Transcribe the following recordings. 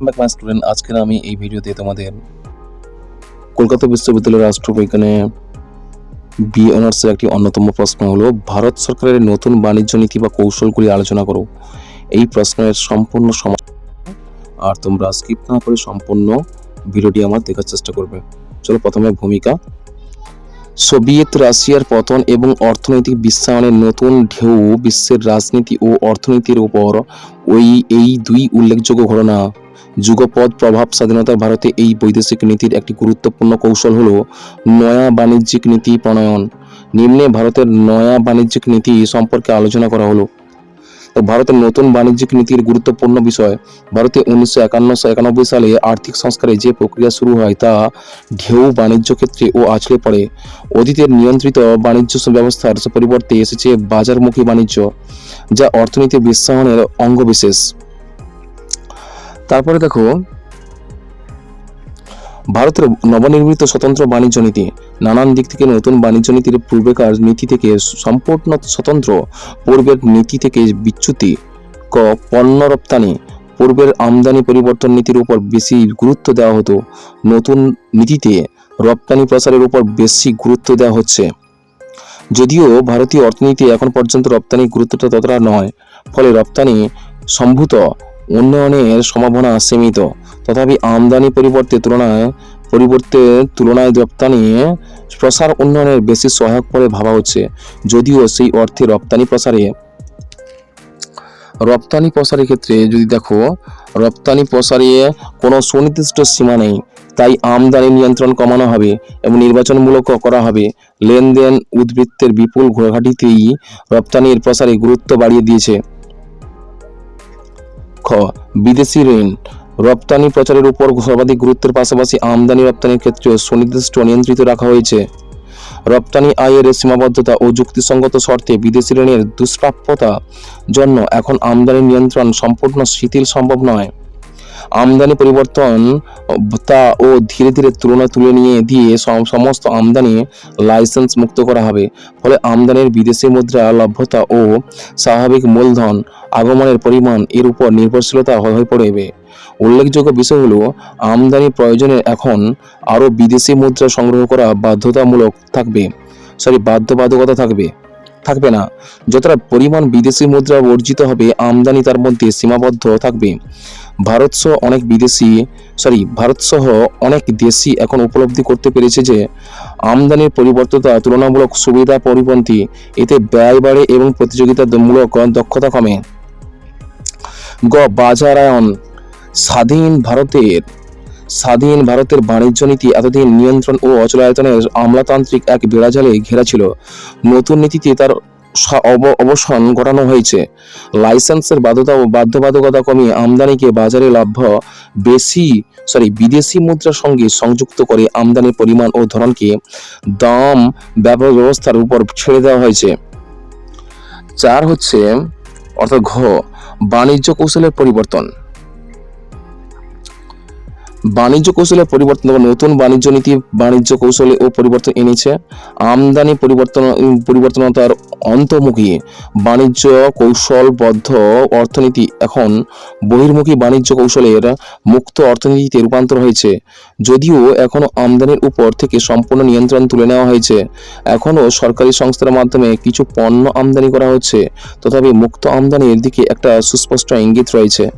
Back my student আজকের আমি এই ভিডিওতে তোমাদের কলকাতা বিশ্ববিদ্যালয়ের রাষ্ট্রবিজ্ঞানে বি অনার্সের একটি অন্যতম প্রশ্ন হলো, ভারত সরকারের নতুন বাণিজ্য নীতি বা কৌশলগুলি আলোচনা করো। এই প্রশ্নের সম্পূর্ণ সমাধান আর তোমরা স্কিপ না করে সম্পূর্ণ ভিডিওটি আমার দেখার চেষ্টা করবে। চলো প্রথমে ভূমিকা। সোভিয়েত রাশিয়ার পতন এবং অর্থনৈতিক বিশ্বায়নের নতুন ঢেউ বিশ্বের রাজনীতি ও অর্থনীতির উপর ওই, এই দুই উল্লেখযোগ্য ঘটনা যুগপৎ প্রভাব স্বাধীনতা ভারতে এই বৈদেশিক নীতির একটি গুরুত্বপূর্ণ কৌশল হল নয়া বাণিজ্যিক নীতি প্রণয়ন। নিম্নে ভারতের নয়া বাণিজ্যিক নীতি সম্পর্কে আলোচনা করা হলো। তো ভারতের নতুন বাণিজ্যিক নীতির গুরুত্বপূর্ণ বিষয়, ভারতে উনিশশো একান্ন একানব্বই সালে আর্থিক সংস্কারে যে প্রক্রিয়া শুরু হয় তা ঢেউ বাণিজ্য ক্ষেত্রে ও আছড়ে পড়ে। অতীতের নিয়ন্ত্রিত বাণিজ্য ব্যবস্থার পরিবর্তে এসেছে বাজারমুখী বাণিজ্য, যা অর্থনীতি বিশ্বায়নের অঙ্গবিশেষ তারপরে দেখো, ভারতের নবনির্মিত স্বতন্ত্র বাণিজ্য নীতি, নানান দিক থেকে নতুন বাণিজ্য নীতির পূর্বেকার নীতি থেকে সম্পূর্ণ স্বতন্ত্র, পূর্বের নীতি থেকে বিচ্যুতি, ক, পণ্য রপ্তানি, পূর্বের আমদানি পরিবর্তন নীতির উপর বেশি গুরুত্ব দেওয়া হতো। নতুন নীতিতে রপ্তানি প্রসারের উপর বেশি গুরুত্ব দেওয়া হচ্ছে। যদিও ভারতীয় অর্থনীতি এখন পর্যন্ত রপ্তানির গুরুত্বটা ততটা নয়, ফলে রপ্তানি সম্ভূত উন্নয়নের সম্ভাবনা সীমিত। তথাপি আমদানি পরিবর্তে তুলনায় পরিবর্তে তুলনায় রপ্তানি প্রসার উন্নয়নের বেশি সহায়ক বলে ভাবা হচ্ছে। যদিও সেই অর্থে রপ্তানি প্রসারে, রপ্তানি প্রসারের ক্ষেত্রে যদি দেখো, রপ্তানি প্রসারে কোনো সুনির্দিষ্ট সীমা নেই, তাই আমদানি নিয়ন্ত্রণ কমানো হবে এবং নির্বাচনমূলক করা হবে। লেনদেন উদ্বৃত্তের বিপুল ঘাটিতেই রপ্তানির প্রসারে গুরুত্ব বাড়িয়ে দিয়েছে। খ বিদেশি ঋণ। রপ্তানি প্রচারের উপর সর্বাধিক গুরুত্বের পাশাপাশি আমদানি রপ্তানির ক্ষেত্রেও সুনির্দিষ্ট নিয়ন্ত্রিত রাখা হয়েছে। রপ্তানি আয়ের সীমাবদ্ধতা ও যুক্তিসঙ্গত শর্তে বিদেশি ঋণের দুষ্প্রাপ্যতা জন্য এখন আমদানি নিয়ন্ত্রণ সম্পূর্ণ শিথিল সম্ভব নয়। আমদানি পরিবর্তন তা ও ধীরে ধীরে তুলনা তুলে নিয়ে দিয়ে সম- সমস্ত আমদানি লাইসেন্স মুক্ত করা হবে। ফলে আমদানির বিদেশি মুদ্রা, লভ্যতা ও স্বাভাবিক মূলধন আগমনের পরিমাণ এর উপর নির্ভরশীলতা হয়ে পড়বে। উল্লেখযোগ্য বিষয় হলো, আমদানি প্রয়োজনে এখন আরও বিদেশি মুদ্রা সংগ্রহ করা বাধ্যতামূলক থাকবে। সরি, বাধ্যবাধকতা থাকবে। থাকবে না। যতটা পরিমাণ বিদেশি মুদ্রা অর্জিত হবে, আমদানি তার মধ্যে সীমাবদ্ধ থাকবে। ভারত সহ অনেক বিদেশি সরি ভারত সহ অনেক দেশি এখন উপলব্ধি করতে পেরেছে যে, আমদানির পরিবর্ততা তুলনামূলক সুবিধা পরিপন্থী, এতে ব্যয় বাড়ে এবং প্রতিযোগিতামূলক দক্ষতা কমে। গ, বাজারায়ন। স্বাধীন ভারতের স্বাধীন ভারতের বাণিজ্য নীতি এতদিন নিয়ন্ত্রণ ও অচলায়তনের আমলাতান্ত্রিক এক বেড়াজালে ঘেরা ছিল। নতুন নীতিতে তার অব- অবসান ঘটানো হয়েছে। লাইসেন্সের বাধ্যতা ও বাধ্যবাধকতা কমিয়ে আমদানিকে বাজারে লাভ্য বেশি, সরি, বিদেশি মুদ্রার সঙ্গে সংযুক্ত করে আমদানির পরিমাণ ও ধরনকে দাম ব্যাপার ব্যবস্থার উপর ছেড়ে দেওয়া হয়েছে। চার হচ্ছে, অর্থাৎ ঘ, বাণিজ্য কৌশলের পরিবর্তন। বাণিজ্য কৌশলের পরিবর্তন নতুন বাণিজ্য নীতি, বাণিজ্য কৌশলে ও পরিবর্তন এনেছে। আমদানি পরিবর্তন, পরিবর্তনতার অন্তর্মুখী বাণিজ্য কৌশলবদ্ধ অর্থনীতি এখন বহির্মুখী বাণিজ্য কৌশলের মুক্ত অর্থনীতিতে রূপান্তর হয়েছে। যদিও এখনও আমদানির উপর থেকে সম্পূর্ণ নিয়ন্ত্রণ তুলে নেওয়া হয়েছে। এখনও সরকারি সংস্থার মাধ্যমে কিছু পণ্য আমদানি করা হচ্ছে, তথাপি মুক্ত আমদানির দিকে একটা সুস্পষ্ট ইঙ্গিত রয়েছে।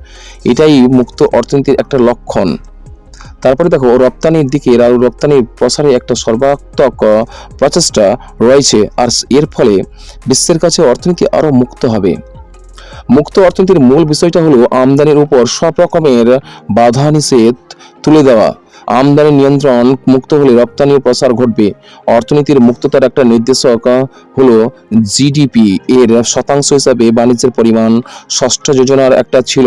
এটাই মুক্ত অর্থনীতির একটা লক্ষণ। তারপরে দেখো, রপ্তানির দিকে রপ্তানির প্রসারে একটা সর্বাত্মক প্রচেষ্টা রয়েছে। আর এর ফলে বিশ্বের কাছে অর্থনীতি আরও মুক্ত হবে। মুক্ত অর্থনীতির মূল বিষয়টা হলো আমদানির উপর সব রকমের বাধা নিষেধ তুলে দেওয়া। আমদানি নিয়ন্ত্রণ মুক্ত হলে রপ্তানির প্রসার ঘটবে। অর্থনীতির মুক্ততার একটা নির্দেশক হলো জিডিপি। এর শতাংশ হিসাবে বাণিজ্যের পরিমাণ ষষ্ঠ যোজনার একটা ছিল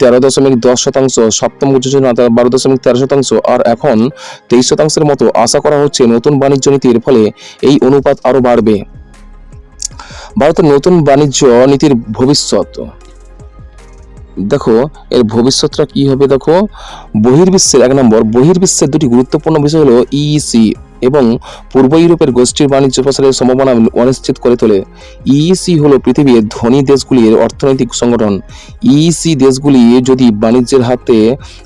তেরো দশমিক দশ শতাংশ, সপ্তম যোজনা বারো দশমিক তেরো শতাংশ, আর এখন তেইশ শতাংশের মতো আশা করা হচ্ছে নতুন বাণিজ্য নীতির ফলে এই অনুপাত আরও বাড়বে। ভারতের নতুন বাণিজ্য নীতির ভবিষ্যৎ। দেখো, এর ভবিষ্যৎটা কি হবে দেখো? বহির্বিশ্বের, এক নম্বর, বহির্বিশ্বের দুটি গুরুত্বপূর্ণ বিষয় হলো ইসি এবং পূর্ব ইউরোপের গোষ্ঠীর বাণিজ্য প্রসারের সম্ভাবনা অনিশ্চিত করে তোলে। ইইসি হলো পৃথিবীর ধনী দেশগুলির অর্থনৈতিক সংগঠন। ইইসি দেশগুলি যদি বাণিজ্যের হাতে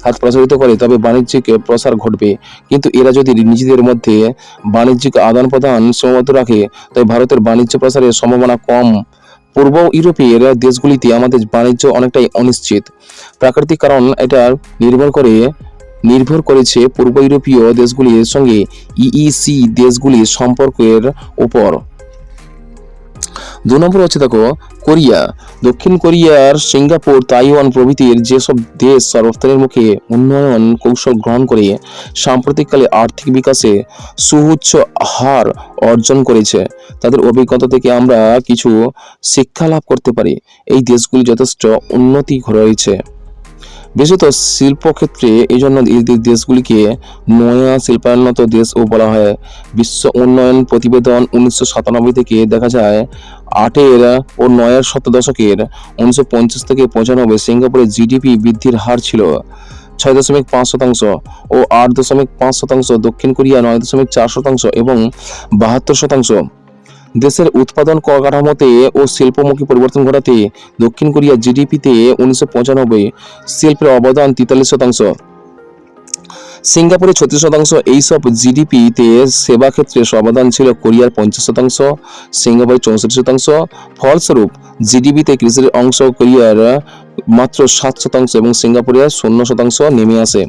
হাত প্রসারিত করে, তবে বাণিজ্যিক প্রসার ঘটবে। কিন্তু এরা যদি নিজেদের মধ্যে বাণিজ্যিক আদান প্রদান সীমাবদ্ধ রাখে, তবে ভারতের বাণিজ্য প্রসারের সম্ভাবনা কম। পূর্ব ইউরোপের দেশগুলিতে আমাদের বাণিজ্য অনেকটাই অনিশ্চিত। প্রাকৃতিক কারণ এটা নির্ভর করে নির্ভর করেছে পূর্ব ইউরোপীয় দেশগুলির সঙ্গে ইইসি দেশগুলির সম্পর্কের উপর। দু নম্বর হচ্ছে দেখো, কোরিয়া। দক্ষিণ কোরিয়ার সিঙ্গাপুর, তাইওয়ান প্রভৃতির যেসব দেশ রপ্তানির মুখে উন্নয়ন কৌশল গ্রহণ করে সাম্প্রতিককালে আর্থিক বিকাশে সুউচ্চ হার অর্জন করেছে, তাদের অভিজ্ঞতা থেকে আমরা কিছু শিক্ষা লাভ করতে পারি। এই দেশগুলি যথেষ্ট উন্নতি রয়েছে। বিশেষত শিল্পক্ষেত্রে এই জন্য দেশগুলিকে নয়া শিল্পায়নত দেশও বলা হয়। বিশ্ব উন্নয়ন প্রতিবেদন উনিশশো সাতানব্বই থেকে দেখা যায়, আটের ও নয়ের শত দশকের উনিশশো পঞ্চাশ থেকে পঁচানব্বই সিঙ্গাপুরের জিডিপি বৃদ্ধির হার ছিল ছয় দশমিক পাঁচ শতাংশ ও আট দশমিক পাঁচ শতাংশ, দক্ষিণ কোরিয়া নয় দশমিক চার শতাংশ এবং বাহাত্তর শতাংশ। দেশের উৎপাদন কাঠামোতে ও শিল্পমুখী পরিবর্তন ঘটাতে দক্ষিণ কোরিয়া জিডিপিতে উনিশশো পঁচানব্বই শিল্পের অবদান তেতাল্লিশ শতাংশ। সিঙ্গাপুরে ছত্রিশ শতাংশ, এইসব জিডিপিতে সেবা ক্ষেত্রে অবদান ছিল কোরিয়ার পঞ্চাশ শতাংশ, সিঙ্গাপুরে চৌষট্টি শতাংশ। ফলস্বরূপ, জিডিপিতে কৃষির অংশ কোরিয়ার মাত্র সাত শতাংশ এবং সিঙ্গাপুরের শূন্য শতাংশ নেমে আসে।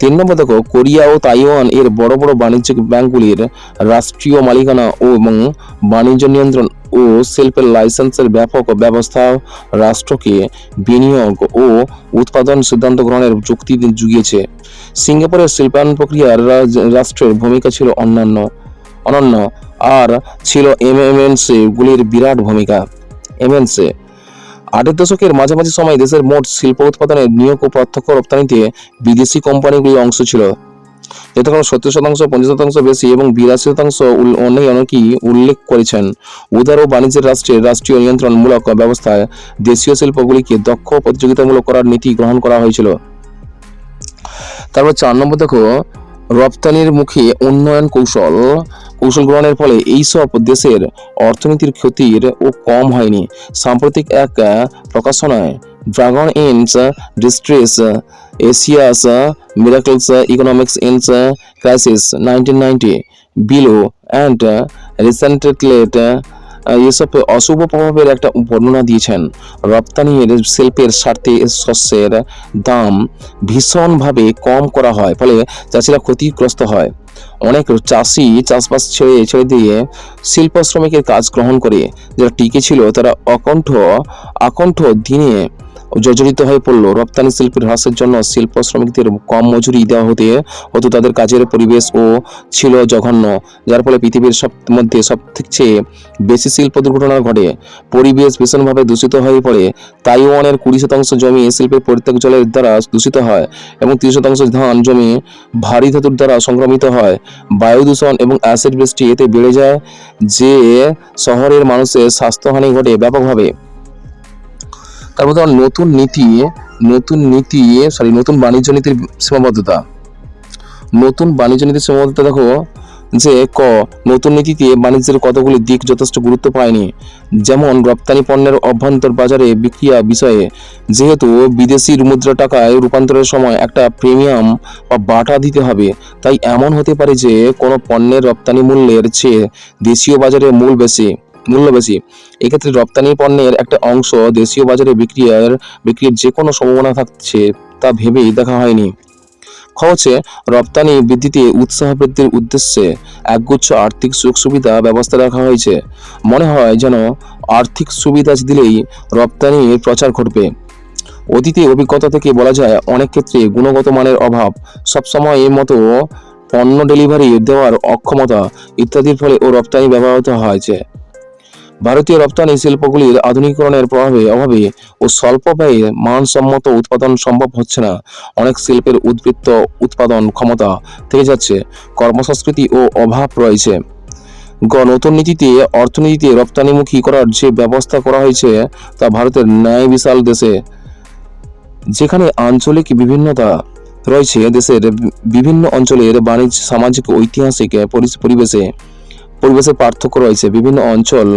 তিন নম্বর দেখো, কোরিয়া ও তাইওয়ান এর বড় বড় বাণিজ্যিক ব্যাংকগুলির রাষ্ট্রীয় মালিকানা ও এবং বাণিজ্য নিয়ন্ত্রণ ও শিল্পের লাইসেন্সের ব্যাপক ব্যবস্থা রাষ্ট্রকে বিনিয়োগ ও উৎপাদন সিদ্ধান্ত গ্রহণের যুক্তি জুগিয়েছে। সিঙ্গাপুরের শিল্পায়ন প্রক্রিয়ার রাষ্ট্রের ভূমিকা ছিল অন্যান্য। অনন্য। আর ছিল এমএমএনসি গুলির বিরাট ভূমিকা। এমএনসি আটের দশকের মাঝামাঝি সময় দেশের মোট শিল্প উৎপাদনের নিয়োগ ও প্রত্যক্ষ রপ্তানিতে বিদেশি কোম্পানিগুলি অংশ ছিল। যতক্ষণ সত্তর শতাংশ, পঞ্চাশ শতাংশ বেশি এবং বিরাশি শতাংশ অনেক অনেকেই উল্লেখ করেছেন। উদার ও বাণিজ্যের রাষ্ট্রের রাষ্ট্রীয় নিয়ন্ত্রণমূলক ব্যবস্থায় দেশীয় শিল্পগুলিকে দক্ষ প্রতিযোগিতামূলক করার নীতি গ্রহণ করা হয়েছিল। তারপর চার নম্বর দেখো রপ্তানির মুখে উন্নয়ন কৌশল। কৌশল গ্রহণের ফলে এইসব দেশের অর্থনীতির ক্ষতির ও কম হয়নি। সাম্প্রতিক এক প্রকাশনায় dragon in distress Asia's miracles economics in crisis nineteen ninety below and recently এসব অশুভ প্রভাবের একটা বর্ণনা দিয়েছেন। রপ্তানির শিল্পের স্বার্থে শস্যের দাম ভীষণভাবে কম করা হয়, ফলে চাষিরা ক্ষতিগ্রস্ত হয়। অনেক চাষি চাষবাস ছেড়ে ছেড়ে দিয়ে শিল্প শ্রমিকের কাজ গ্রহণ করে। যারা টিকে ছিল, তারা অকণ্ঠ আকণ্ঠ দিনে জর্জরিত হয়ে পড়ল। রপ্তানি শিল্পের হ্রাসের জন্য শিল্প শ্রমিকদের কম মজুরি দেওয়া হতে হতো তাদের কাজের পরিবেশ ও ছিল জঘন্য, যার ফলে পৃথিবীর সব মধ্যে সবথেকে বেশি শিল্প দুর্ঘটনা ঘটে। পরিবেশ ভীষণভাবে দূষিত হয়ে পড়ে। তাইওয়ানের কুড়ি শতাংশ জমি শিল্পের পরিত্যাগ জলের দ্বারা দূষিত হয় এবং তিরিশ শতাংশ ধান জমি ভারী ধাতুর দ্বারা সংক্রমিত হয়। বায়ু দূষণ এবং অ্যাসিড বৃষ্টি এতে বেড়ে যায়, যে শহরের মানুষের স্বাস্থ্যহানি ঘটে ব্যাপকভাবে। তারপর তোমার নতুন নীতি নতুন নীতি সরি নতুন বাণিজ্য নীতির সীমাবদ্ধতা। নতুন বাণিজ্য নীতির সীমাবদ্ধতা দেখো, যে ক, নতুন নীতিতে বাণিজ্যের কতগুলি দিক যথেষ্ট গুরুত্ব পায়নি। যেমন রপ্তানি পণ্যের অভ্যন্তর বাজারে বিক্রিয়া বিষয়ে, যেহেতু বিদেশি মুদ্রা টাকায় রূপান্তরের সময় একটা প্রিমিয়াম বা বাটা দিতে হবে, তাই এমন হতে পারে যে কোনো পণ্যের রপ্তানি মূল্যের চেয়ে দেশীয় বাজারে মূল বেশি। মূল্য বেশি এক্ষেত্রে রপ্তানি পণ্যের একটা অংশ দেশীয় বাজারে বিক্রিয়ার, বিক্রির যে কোনো সম্ভাবনা থাকছে তা ভেবেই দেখা হয়নি। খ রপ্তানি বৃদ্ধিতে উৎসাহ বৃদ্ধির উদ্দেশ্যে একগুচ্ছ আর্থিক সুযোগ সুবিধা ব্যবস্থা রাখা হয়েছে। মনে হয় যেন আর্থিক সুবিধা দিলেই রপ্তানির প্রচার ঘটবে। অতীতে অভিজ্ঞতা থেকে বলা যায়, অনেক ক্ষেত্রে গুণগত মানের অভাব, সবসময় এর মতো পণ্য ডেলিভারি দেওয়ার অক্ষমতা ইত্যাদির ফলে ও রপ্তানি ব্যবহৃত হয়েছে। ভারতীয় রপ্তানি শিল্পগুলির আধুনিকরণের প্রভাবে অভাবে ও স্বল্প ব্যয়ে মানসম্মত উৎপাদন সম্ভব হচ্ছে না। অনেক শিল্পের উদ্বৃত্ত উৎপাদন ক্ষমতা থেকে যাচ্ছে, কর্মসংস্কৃতি ও অভাব রয়েছে। গ, নতুন নীতিতে, অর্থনীতিতে রপ্তানিমুখী করার যে ব্যবস্থা করা হয়েছে, তা ভারতের ন্যায় বিশাল দেশে। যেখানে আঞ্চলিক বিভিন্নতা রয়েছে, দেশের বিভিন্ন অঞ্চলের বাণিজ্য, সামাজিক, ঐতিহাসিক পরিবেশে। পরিবেশের পার্থক্য রয়েছে। বিভিন্ন অঞ্চল,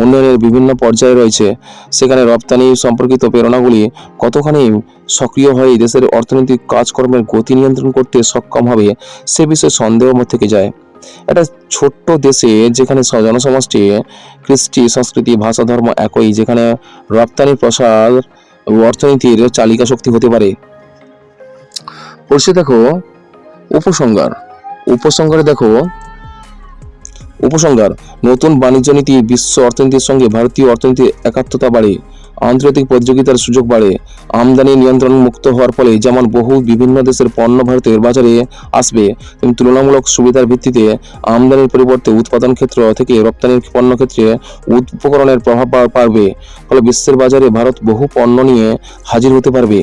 উন্নয়নের বিভিন্ন পর্যায়ে রয়েছে। সেখানে রপ্তানি সম্পর্কিত প্রেরণাগুলি কতখানি সক্রিয় হয়ে দেশের অর্থনৈতিক কাজকর্মের গতি নিয়ন্ত্রণ করতে সক্ষম হবে, সে বিষয়ে সন্দেহ থেকে যায়। একটা ছোট্ট দেশে যেখানে জনসমষ্টি, কৃষ্টি, সংস্কৃতি, ভাষা, ধর্ম একই, যেখানে রপ্তানি, প্রসার অর্থনীতির চালিকা শক্তি হতে পারে। পরিষে দেখো, উপসংহার। উপসংহারে দেখো উপসংহার, নতুন বাণিজ্য নীতি, বিশ্ব অর্থনীতির সঙ্গে ভারতীয় অর্থনীতির একাত্মতা বাড়ে, আন্তর্জাতিক প্রতিযোগিতার সুযোগ বাড়ে, আমদানি নিয়ন্ত্রণ মুক্ত হওয়ার ফলে যেমন বহু বিভিন্ন দেশের পণ্য ভারতের বাজারে আসবে, তেমনি তুলনামূলক সুবিধার ভিত্তিতে আমদানির পরিবর্তে উৎপাদন ক্ষেত্র থেকে রপ্তানির পণ্য ক্ষেত্রে উপকরণের প্রভাব পারবে, ফলে বিশ্বের বাজারে ভারত বহু পণ্য নিয়ে হাজির হতে পারবে।